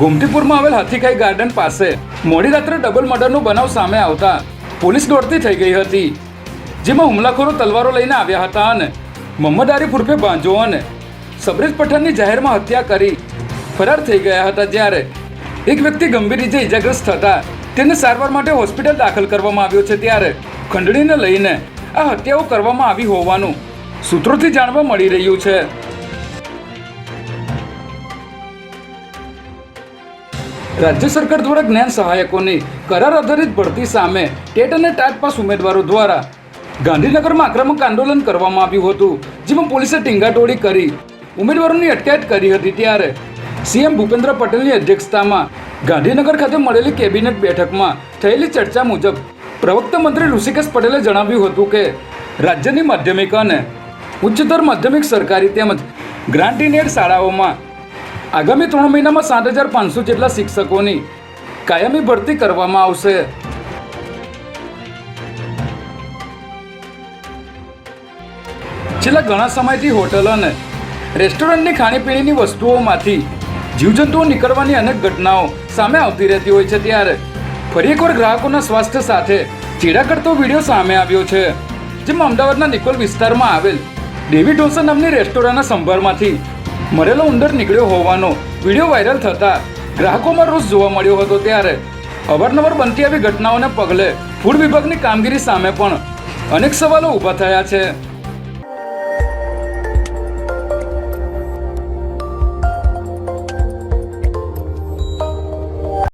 ગોમતીપુરમાં આવેલ હાથીખાઈ ગાર્ડન પાસે મોડી રાત્રે ડબલ મર્ડરનો બનાવ સામે આવતા પોલીસ દોડતી થઈ ગઈ હતી, જેમાં હુમલાખોરો તલવારો લઈને આવ્યા હતા અને મોહમ્મદ આરીફ ઉર્ફે બાંજો અને સબરેજ પઠાણની જાહેરમાં હત્યા કરી ફરાર થઈ ગયા હતા, જ્યારે એક વ્યક્તિ ગંભીર રીતે ઇજાગ્રસ્ત થતા તેને સારવાર માટે હોસ્પિટલ દાખલ કરવામાં આવ્યો છે, ત્યારે ખંડણીને લઈને આ હત્યાઓ કરવામાં આવી હોવાનું સૂત્રોથી જાણવા મળી રહ્યું છે. રાજ્ય સરકાર દ્વારા જ્ઞાન સહાયકોની કરાર આધારિત ભરતી સામે ટેટ અને ટાટ પાસ ઉમેદવારો દ્વારા ગાંધીનગરમાં આક્રમક આંદોલન કરવામાં આવ્યું હતું, જેમાં પોલીસે ટીંગાટોળી કરી ઉમેદવારોની અટકાયત કરી હતી. ત્યારે સીએમ ભૂપેન્દ્ર પટેલની અધ્યક્ષતામાં ગાંધીનગર ખાતે મળેલી કેબિનેટ બેઠકમાં થયેલી ચર્ચા મુજબ પ્રવક્તા મંત્રી ઋષિકેશ પટેલે જણાવ્યું હતું કે, રાજ્યની માધ્યમિક અને ઉચ્ચતર માધ્યમિક સરકારી તેમજ ગ્રાન્ટીનેડ શાળાઓમાં આગામી ત્રણ મહિનામાં સાત હજાર પાંચસો જેટલા શિક્ષકોની કાયમી ભરતી કરવામાં આવશે. છેલ્લા ઘણા સમયથી હોટલ અને રેસ્ટોરન્ટની ખાણીપીણીની વસ્તુઓમાંથી જીવજંતુઓ નીકળવાની અનેક ઘટનાઓ સામે આવતી રહેતી હોય છે ત્યારે ફરી એકવાર ગ્રાહકોના સ્વાસ્થ્ય સાથે ચેડા કરતો વીડિયો સામે આવ્યો છે, જેમાં અમદાવાદના નિકોલ વિસ્તારમાં આવેલ ડેવી ઢોસા નામની રેસ્ટોરન્ટના સંભારમાંથી મરેલો ઉંદર નીકળ્યો હોવાનો વીડિયો વાયરલ થતા ગ્રાહકોમાં રોષ જોવા મળ્યો હતો ત્યારે અવારનવાર બનતી આવી ઘટનાઓને પગલે ફૂડ વિભાગની કામગીરી સામે પણ અનેક સવાલો ઊભા થયા છે.